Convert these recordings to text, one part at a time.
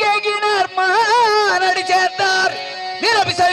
பலபிச்சைக்கினார் மானடி சேர்த்தார். நிரபிசை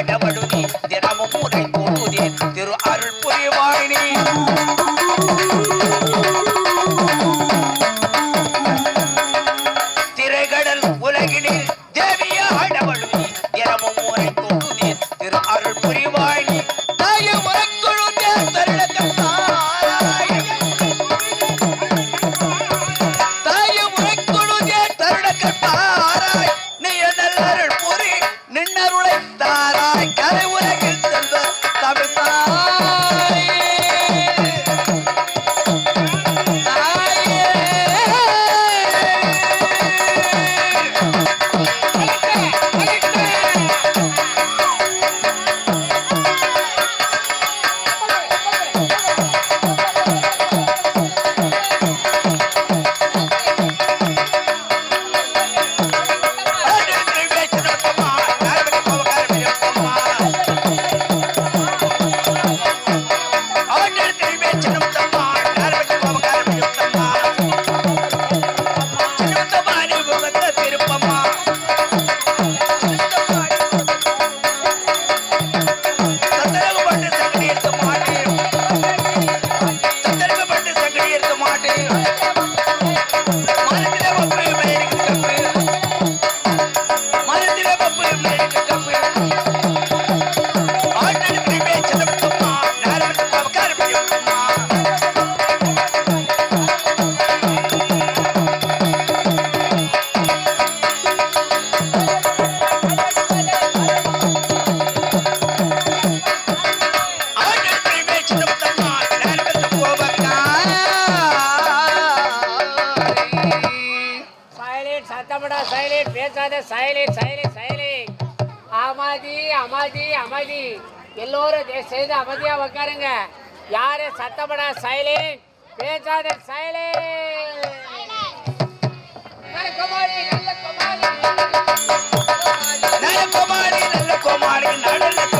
పడబడు నీ దినము మూడై পড়ে গেল அமைதியா உக்காருங்க. யாரு சத்தப்பட சைலண்ட் பேசாத சைலண்ட் நல்ல குமாரி. நல்ல குமாரி நல்ல குமாரி நல்ல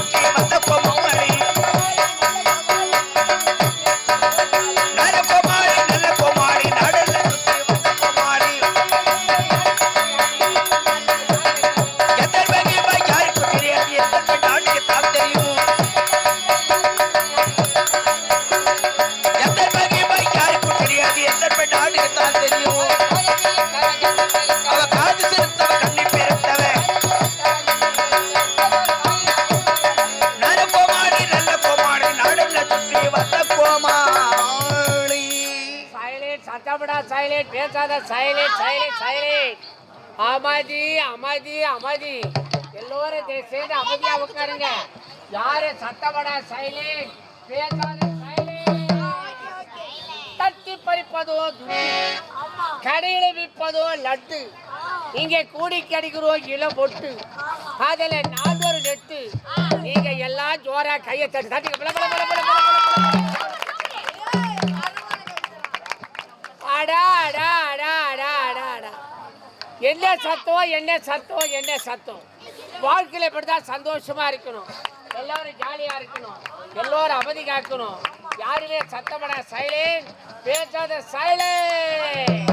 சைலண்ட் பேசாத சைலண்ட் சைலண்ட் சைலண்ட் அமைதி அமைதி அமைதி எல்லோரும் சேர்ந்து செய்து அமைதியா உட்காருங்க யாரு சத்தப்படா சைலண்ட் பேசாத தட்டி பறிப்பதோ கடையில விற்பதோ லட்டு. இங்கே கூடி கிடைக்கிறோம் இளம் பொட்டு. அதுல ஒரு நெட்டு. நீங்க எல்லாம் ஜோரா கையை தட்டி தட்டி அடா அடா அடா அடா அடா அடா. என்ன சத்தம் என்ன சத்தம் என்ன சத்தம்? வாழ்க்கையில் இப்படிதான் சந்தோஷமா இருக்கணும். எல்லாரும் ஜாலியா இருக்கணும். எல்லோரும் அமைதி காக்கணும். யாருமே சத்தப்பட சைலண்ட் பேசாத சைலண்ட்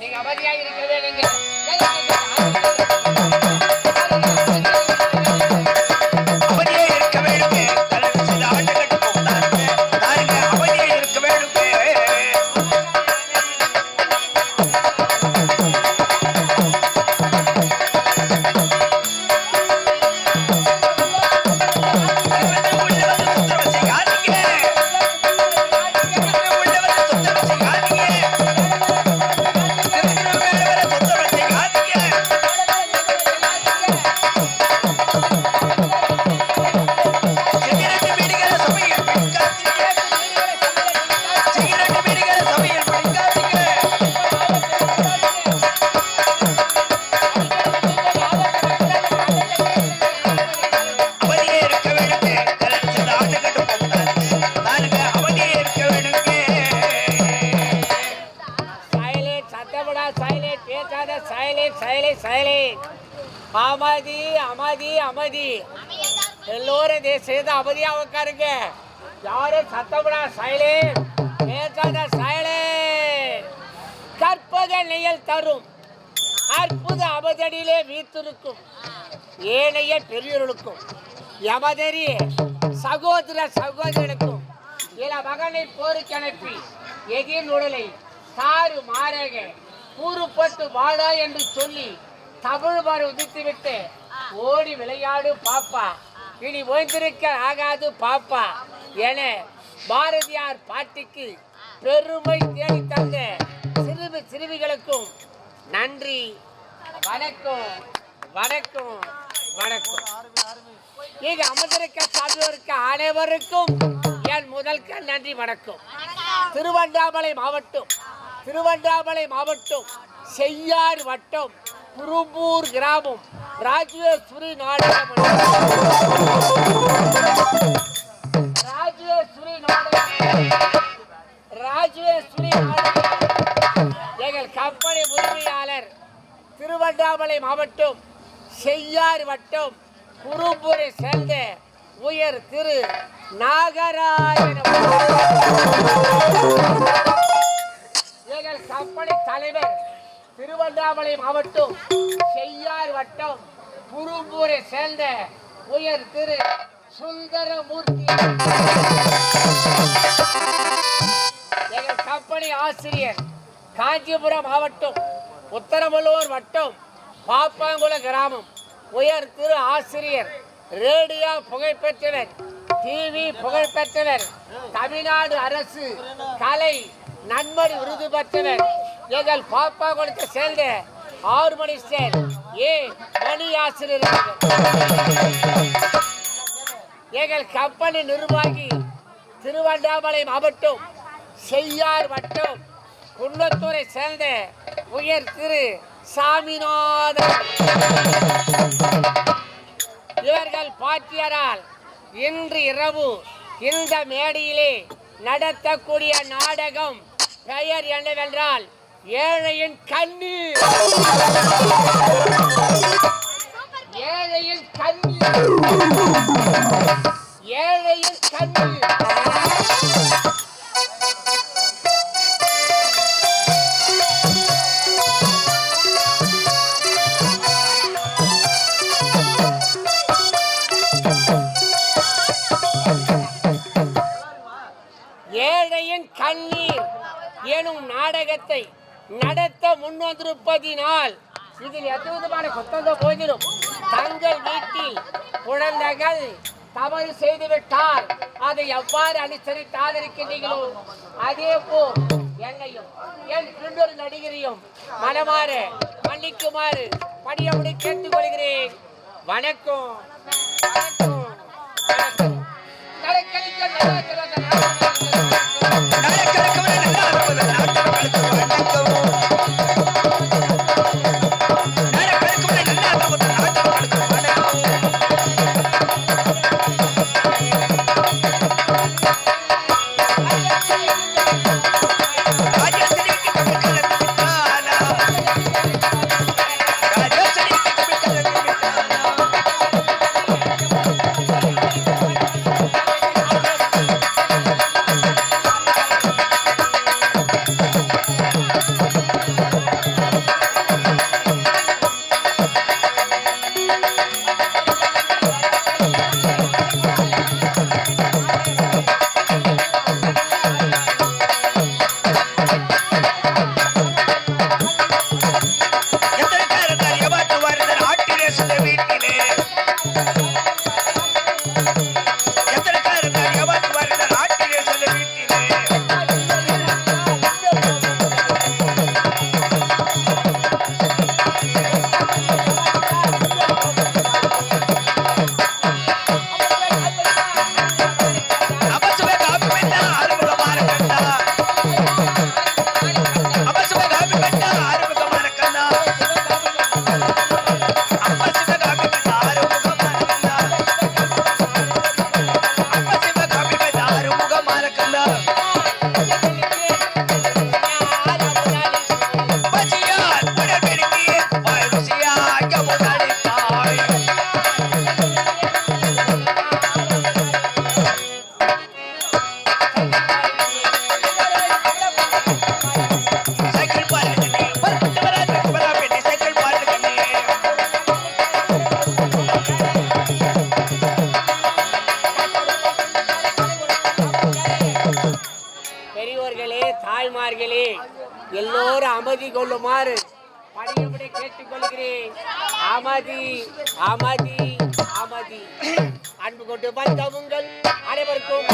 நீங்க அமைதியா இருக்கவே நீங்க சைலேன் அமதி அமதி அமைதி. எல்லோரும் சேர்ந்து செய்து அமைதியா உட்காருங்க யாரும் சத்தம்டா சைலேன் பேசாத சைலேன் கற்பக நெயல் தரும். அற்புத அவதடியிலே வீத்திருக்கும் ஏனைய பெரியோர்களுக்கும் யமதரி சகோதர சகோதரனுக்கும் இள மகனை போருக்கு அனுப்பி எதிர் உடலை தாறு மாறாக கூறுப்பட்டு வாழா என்று சொல்லி தமிழ் மாறு உதித்துவிட்டு ஓடி விளையாடு பாப்பா. இனி ஓய்ந்திருக்க ஆகாது பாப்பா. என பாரதியார் பாட்டிக்கு பெருமை தேடி தந்த சிறுமி சிறுமிகளுக்கும் நன்றி. வணக்கம். வணக்கம். வணக்கம். இங்கு அமர்ந்திருக்க சான்றோருக்கு அனைவருக்கும் என் முதல் கண் நன்றி வணக்கம். திருவண்ணாமலை மாவட்டம். திருவண்ணாமலை மாவட்டம். செய்யார் வட்டம். குரும்பூர் கிராமம். ராஜேஸ்வரி நாடக ராஜேஸ்வரி நாடக ராஜேஸ்வரி எங்கள் கம்பெனி உரிமையாளர் திருவண்ணாமலை மாவட்டம் செய்யார் வட்டம் குறும்பூரை சேர்ந்த உயர் திரு நாகராஜன் திருவண்ணாமலை மாவட்டம் செய்யார் வட்டம் குரும்பூரை சேர்ந்த உயர் திரு சுந்தரமூர்த்தி. எங்கள் கம்பெனி ஆசிரியர் காஞ்சிபுரம் மாவட்டம் உத்தரமல்லூர் வட்டம் பாப்பாங்குள கிராமம். உயர் திரு ஆசிரியர் ரேடியோ புகைப்பெற்றனர் டிவி புகழ்பெற்றனர் தமிழ்நாடு அரசு கலை நண்பர் விருது பெற்றவர் எங்கள் கொடுத்த சேர்ந்த ஆறு மணி சேர் ஏ மணி ஆசிரியர் எங்கள் கம்பெனி நிர்வாகி திருவண்ணாமலை மாவட்டம் செய்யார் வட்டம் குன்னத்தூரை சேர்ந்த உயர் திரு சாமிநாதன். இவர்கள் பாட்டியரால் இன்று இரவு இந்த மேடையிலே நடத்தக்கூடிய நாடகம் பெயர் என்னவென்றால் ஏழையின் கண்ணீர். ஏழையின் கண்ணீர். ஏழையின் கண்ணீர். ஏழையின் கண்ணீர். எனும் நாடகத்தை நடத்த முன்வந்திருப்பதினால் இதில் எந்த விதமான கொத்தந்த போதிலும் தங்கள் வீட்டில் குழந்தைகள் தவறு செய்துவிட்டால் அதை எவ்வாறு அனுசரித்து ஆதரிக்கின்றீங்களோ அதே போல் என்னையும் என் இன்னொரு நடிகரையும் மனமாறு மன்னிக்குமாறு பணியபடி கேட்டுக்கொள்கிறேன் வணக்கம். வணக்கம். வணக்கம். நடக்கடிக்க நடக்கிறது கேட்டுக்கொள்கிறேன் அமைதி அமைதி அன்பு கொண்டு வந்த உங்கள் அனைவருக்கும்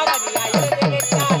அமைதியாயிருந்து